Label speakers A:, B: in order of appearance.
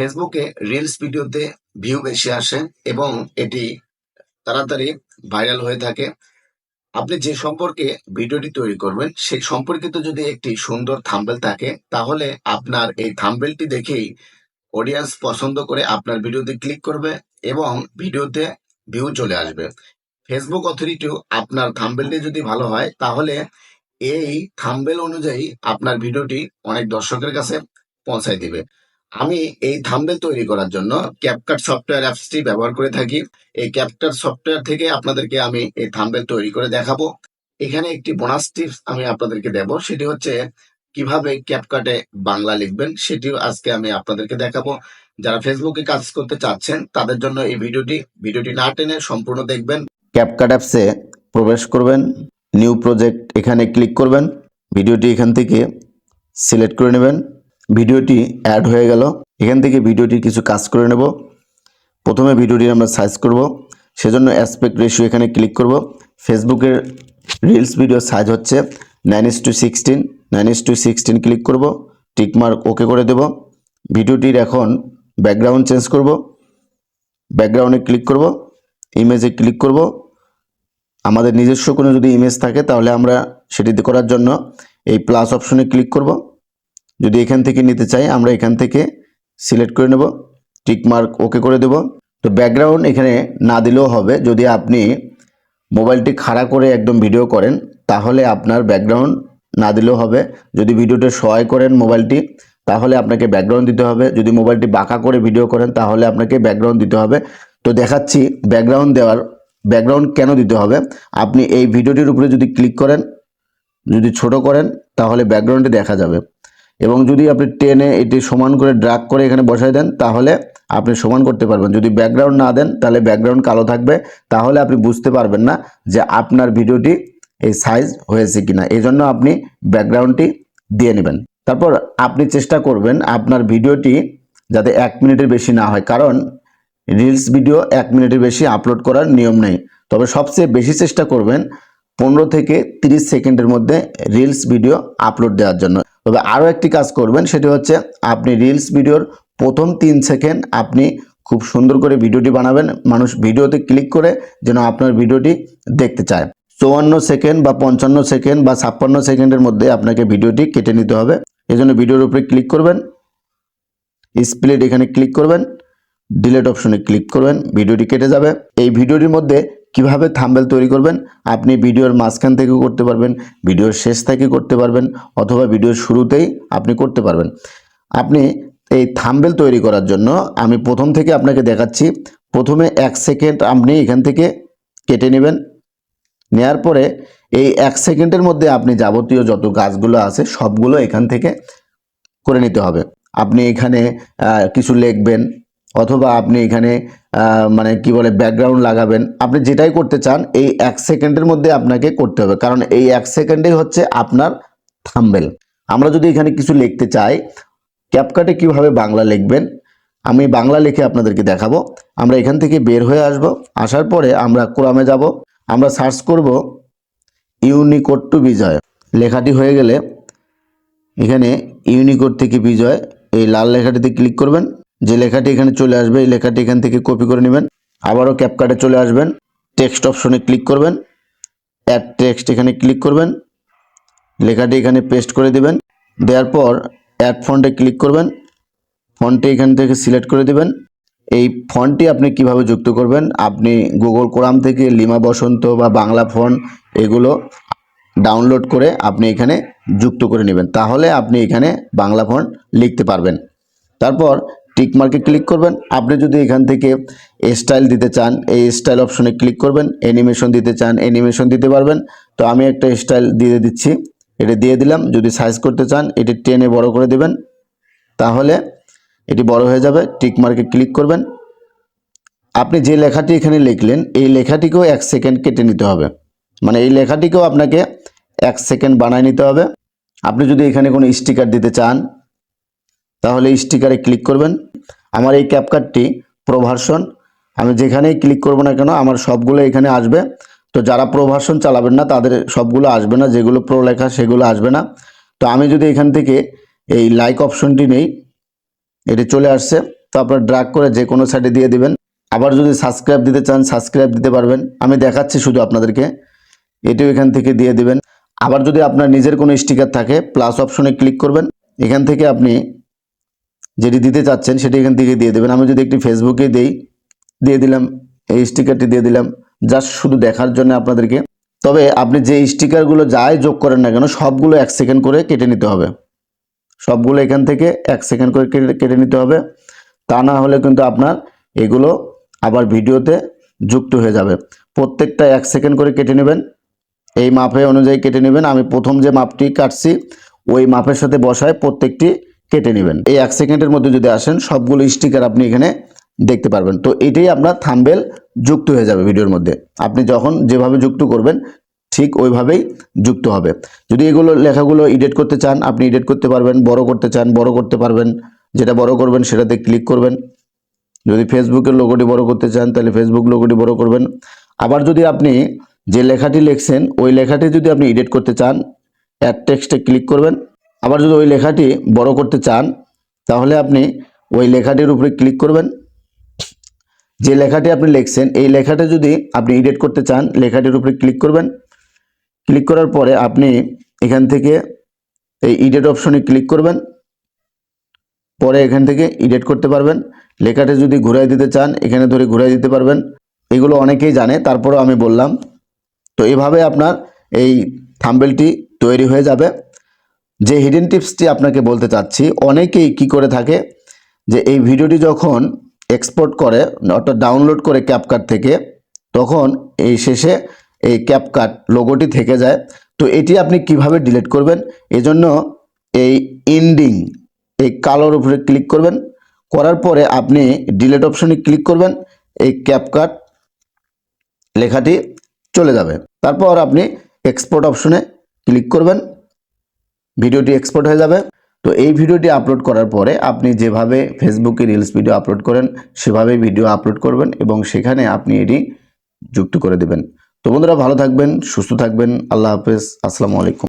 A: ফেসবুকে রিলস ভিডিওতে ভিউ বেশি আসে এবং এটি তাড়াতাড়ি ভাইরাল হয়ে থাকে। আপনি যে সম্পর্কে ভিডিওটি তৈরি করবেন, সেই সম্পর্কিত যদি একটি সুন্দর থাম্বেল থাকে, তাহলে আপনার এই থাম্বেলটি দেখেই অডিয়েন্স পছন্দ করে আপনার ভিডিওতে ক্লিক করবে এবং ভিডিওতে ভিউ চলে আসবে। ফেসবুক অথরিটিও আপনার থাম্বেলটি যদি ভালো হয়, তাহলে এই থাম্বেল অনুযায়ী আপনার ভিডিওটি অনেক দর্শকের কাছে পৌঁছায় দিবে। আমি এই থাম্বেল তৈরি করার জন্য ক্যাপকাট সফটওয়্যার অ্যাপসটি ব্যবহার করে থাকি। এই ক্যাপকাট সফটওয়্যার থেকে আপনাদেরকে আমি এই থাম্বেল তৈরি করে দেখাবো। এখানে একটি বোনাস টিপস আমি আপনাদেরকে দেব, সেটি হচ্ছে কীভাবে ক্যাপকাটে বাংলা লিখবেন, সেটিও আজকে আমি আপনাদেরকে দেখাবো। যারা ফেসবুকে কাজ করতে চাচ্ছেন, তাদের জন্য এই ভিডিওটি ভিডিওটি না টেনে সম্পূর্ণ দেখবেন।
B: ক্যাপকাট অ্যাপসে প্রবেশ করবেন নিউ প্রজেক্ট এখানে ক্লিক করবেন, ভিডিওটি এখান থেকে সিলেক্ট করে নেবেন। ভিডিওটি অ্যাড হয়ে গেল। এখান থেকে ভিডিওটির কিছু কাজ করে নেব। প্রথমে ভিডিওটি আমরা সাইজ করব। সেজন্য অ্যাসপেক্ট রেশিও এখানে ক্লিক করব। ফেসবুকের রিলস ভিডিও সাইজ হচ্ছে nine is to sixteen nine is to sixteen click করব। টিকমার্ক ওকে করে দেব। ভিডিওটির এখন ব্যাকগ্রাউন্ড চেঞ্জ করব। ব্যাকগ্রাউন্ডে ক্লিক করব। ইমেজে ক্লিক করব। আমাদের নিজস্ব কোনো যদি ইমেজ থাকে তাহলে আমরা সেটিতে করার জন্য এই প্লাস অপশনে ক্লিক করব। যদি এখান থেকে নিতে চাই, আমরা এখান থেকে সিলেক্ট করে নেব টিক মার্ক ওকে করে দেব। তো ব্যাকগ্রাউন্ড এখানে না দিলেও হবে। যদি আপনি মোবাইলটি খাড়া করে একদম ভিডিও করেন, তাহলে আপনার ব্যাকগ্রাউন্ড না দিলেও হবে। যদি ভিডিওটা সহায় করেন মোবাইলটি, তাহলে আপনাকে ব্যাকগ্রাউন্ড দিতে হবে। যদি মোবাইলটি বাঁকা করে ভিডিও করেন, তাহলে আপনাকে ব্যাকগ্রাউন্ড দিতে হবে। তো দেখাচ্ছি ব্যাকগ্রাউন্ড দেওয়ার ব্যাকগ্রাউন্ড কেন দিতে হবে? আপনি এই ভিডিওটির উপরে যদি ক্লিক করেন, যদি ছোট করেন, তাহলে ব্যাকগ্রাউন্ডটি দেখা যাবে। এবং যদি আপনি টেনে এটি সমান করে ড্রাগ করে এখানে বসাই দেন, তাহলে আপনি সমান করতে পারবেন। যদি ব্যাকগ্রাউন্ড না দেন, তাহলে ব্যাকগ্রাউন্ড কালো থাকবে। তাহলে আপনি বুঝতে পারবেন না যে আপনার ভিডিওটি এই সাইজ হয়েছে কিনা। এই জন্য আপনি ব্যাকগ্রাউন্ডটি দিয়ে নেবেন। তারপর আপনি চেষ্টা করবেন আপনার ভিডিওটি যাতে এক মিনিটের বেশি না হয়, কারণ রিলস ভিডিও এক মিনিটের বেশি আপলোড করার নিয়ম নেই। তবে সবচেয়ে বেশি চেষ্টা করবেন পনেরো থেকে তিরিশ সেকেন্ডের মধ্যে রিলস ভিডিও আপলোড দেওয়ার জন্য। তবে আরও একটি কাজ করবেন, সেটি হচ্ছে আপনি রিলস ভিডিওর প্রথম তিন সেকেন্ড আপনি খুব সুন্দর করে ভিডিওটি বানাবেন। মানুষ ভিডিওতে ক্লিক করে যেন আপনার ভিডিওটি দেখতে চায়। চুয়ান্ন সেকেন্ড বা পঞ্চান্ন সেকেন্ড বা ছাপ্পান্ন সেকেন্ডের মধ্যে আপনাকে ভিডিওটি কেটে নিতে হবে। এজন্য ভিডিওর উপরে ক্লিক করবেন স্প্লিট এখানে ক্লিক করবেন ডিলেট অপশনে ক্লিক করবেন, ভিডিওটি কেটে যাবে। এই ভিডিওটির মধ্যে কীভাবে থাম্বেল তৈরি করবেন, আপনি ভিডিওর মাঝখান থেকে করতে পারবেন, ভিডিওর শেষ থেকে করতে পারবেন, অথবা ভিডিওর শুরুতেই আপনি করতে পারবেন। আপনি এই থাম্বেল তৈরি করার জন্য আমি প্রথম থেকে আপনাকে দেখাচ্ছি, প্রথমে এক সেকেন্ড আপনি এখান থেকে কেটে নেবেন। নেয়ার পরে এই এক সেকেন্ডের মধ্যে আপনি যাবতীয় যত গাছগুলো আছে সবগুলো এখান থেকে করে নিতে হবে। আপনি এখানে কিছু লিখবেন অথবা আপনি এখানে মানে কি বলে ব্যাকগ্রাউন্ড লাগাবেন। আপনি যেটাই করতে চান, এই এক সেকেন্ডের মধ্যে আপনাকে করতে হবে। কারণ এই এক সেকেন্ডেই হচ্ছে আপনার থাম্বেল। আমরা যদি এখানে কিছু লিখতে চাই ক্যাপকাটে কীভাবে বাংলা লিখবেন, আমি বাংলা লিখে আপনাদেরকে দেখাবো। আমরা এখান থেকে বের হয়ে আসব। আসার পরে আমরা কোরামে যাব। আমরা সার্চ করব ইউনিকোড টু বিজয় লেখাটি হয়ে গেলে, এখানে ইউনিকোড থেকে বিজয় এই লাল লেখাটিতে ক্লিক করবেন। যে লেখাটি এখানে চলে আসবে, এই লেখাটি এখান থেকে কপি করে নেবেন। আবারও ক্যাপকাটে চলে আসবেন। টেক্সট অপশনে ক্লিক করবেন। অ্যাড টেক্সট এখানে ক্লিক করবেন। লেখাটি এখানে পেস্ট করে দিবেন। দেওয়ার পর অ্যাড ফন্টে ক্লিক করবেন। ফন্টে এখান থেকে সিলেক্ট করে দিবেন। এই ফন্টটি আপনি কীভাবে যুক্ত করবেন? আপনি গুগল কোরাম থেকে লিমা বসন্ত বা বাংলা ফন্ট এগুলো ডাউনলোড করে আপনি এখানে যুক্ত করে নেবেন। তাহলে আপনি এখানে বাংলা ফন্ট লিখতে পারবেন। তারপর টিক মার্কে ক্লিক করবেন। আপনি যদি এখান থেকে স্টাইল দিতে চান এই স্টাইল অপশনে ক্লিক করবেন। অ্যানিমেশন দিতে চান অ্যানিমেশন দিতে পারবেন। তো আমি একটা স্টাইল দিয়ে দিচ্ছি। এটা দিয়ে দিলাম। যদি সাইজ করতে চান, এটি টেনে বড় করে দেবেন। তাহলে এটি বড় হয়ে যাবে। টিক মার্কে ক্লিক করবেন। আপনি যে লেখাটি এখানে লিখলেন, এই লেখাটিকেও এক সেকেন্ড কেটে নিতে হবে। মানে এই লেখাটিকেও আপনাকে এক সেকেন্ড বানায় নিতে হবে। আপনি যদি এখানে কোনো স্টিকার দিতে চান, তাহলে স্টিকারে ক্লিক করবেন। আমার এই ক্যাপকাটটি প্রভার্সন আমি যেখানেই ক্লিক করব না কেন, আমার সবগুলো এখানে আসবে। তো যারা প্রভার্সন চালাবেন না, তাদের সবগুলো আসবে না, যেগুলো প্রো লেখা সেগুলো আসবে না। তো আমি যদি এখান থেকে এই লাইক অপশনটি নেই, এটি চলে আসছে। তো আপনার ড্রাগ করে যে কোনো সাইডে দিয়ে দিবেন। আবার যদি সাবস্ক্রাইব দিতে চান সাবস্ক্রাইব দিতে পারবেন। আমি দেখাচ্ছি শুধু আপনাদেরকে। এটিও এখান থেকে দিয়ে দিবেন। আবার যদি আপনার নিজের কোনো স্টিকার থাকে প্লাস অপশনে ক্লিক করবেন। এখান থেকে আপনি যেটি দিতে চাচ্ছেন সেটি এখান থেকে দিয়ে দেবেন। আমি যদি একটি ফেসবুকে দেই, দিয়ে দিলাম, এই স্টিকারটি দিয়ে দিলাম, জাস্ট শুধু দেখার জন্য আপনাদেরকে। তবে আপনি যে স্টিকারগুলো যাই যোগ করেন না কেন, সবগুলো এক সেকেন্ড করে কেটে নিতে হবে। সবগুলো এখান থেকে এক সেকেন্ড করে কেটে কেটে নিতে হবে। তা না হলে কিন্তু আপনার এগুলো আবার ভিডিওতে যুক্ত হয়ে যাবে। প্রত্যেকটা এক সেকেন্ড করে কেটে নেবেন। এই মাপে অনুযায়ী কেটে নেবেন। আমি প্রথম যে মাপটি কাটছি, ওই মাপের সাথে বসায় প্রত্যেকটি কেটে নেবেন। এই এক সেকেন্ডের মধ্যে যদি আসেন, সবগুলো স্টিকার আপনি এখানে দেখতে পারবেন। তো এটাই আপনার থাম্বেল যুক্ত হয়ে যাবে ভিডিওর মধ্যে। আপনি যখন যেভাবে যুক্ত করবেন, ঠিক ওইভাবেই যুক্ত হবে। যদি এগুলো লেখাগুলো এডিট করতে চান, আপনি এডিট করতে পারবেন, বড় করতে চান, বড় করতে পারবেন। যেটা বড় করবেন, সেটাতে ক্লিক করবেন। যদি ফেসবুকের লোগোটি বড় করতে চান, তাহলে ফেসবুক লোগোটি বড় করবেন। আবার যদি আপনি যে লেখাটি লিখছেন, ওই লেখাটি যদি আপনি এডিট করতে চান অ্যাড টেক্সটে ক্লিক করবেন। আবার যদি ওই লেখাটি বড় করতে চান, তাহলে আপনি ওই লেখাটির উপরে ক্লিক করবেন। যে লেখাটি আপনি লিখছেন, এই লেখাটা যদি আপনি এডিট করতে চান, লেখাটির উপরে ক্লিক করবেন। ক্লিক করার পরে আপনি এখান থেকে এই এডিট অপশনে ক্লিক করবেন। পরে এখান থেকে এডিট করতে পারবেন। লেখাটা যদি ঘুরাই দিতে চান, এখানে ধরে ঘুরাই দিতে পারবেন। এগুলো অনেকেই জানে, তারপরেও আমি বললাম। তো এভাবে আপনার এই থাম্বেলটি তৈরি হয়ে যাবে। যে হিডেন টিপসটি আপনাকে বলতে চাচ্ছি, অনেকেই কি করে থাকে যে এই ভিডিওটি যখন এক্সপোর্ট করে, অর্থাৎ ডাউনলোড করে ক্যাপকাট থেকে, তখন এই শেষে এই ক্যাপকাট লোগোটি থেকে যায়। তো এটি আপনি কীভাবে ডিলিট করবেন? এজন্য এই ইন্ডিং এই কালোর উপরে ক্লিক করবেন। করার পরে আপনি ডিলেট অপশনে ক্লিক করবেন, এই ক্যাপকাট লেখাটি চলে যাবে। তারপর আপনি এক্সপোর্ট অপশনে ক্লিক করবেন। ভিডিওটি এক্সপোর্ট হয়ে যাবে। তো এই ভিডিওটি আপলোড করার পরে আপনি যেভাবে ফেসবুকে রিলস ভিডিও আপলোড করেন, সেভাবেই ভিডিও আপলোড করবেন এবং সেখানে আপনি এটি যুক্ত করে দেবেন। তো বন্ধুরা ভালো থাকবেন, সুস্থ থাকবেন, আল্লাহ হাফেজ, আসসালামু আলাইকুম।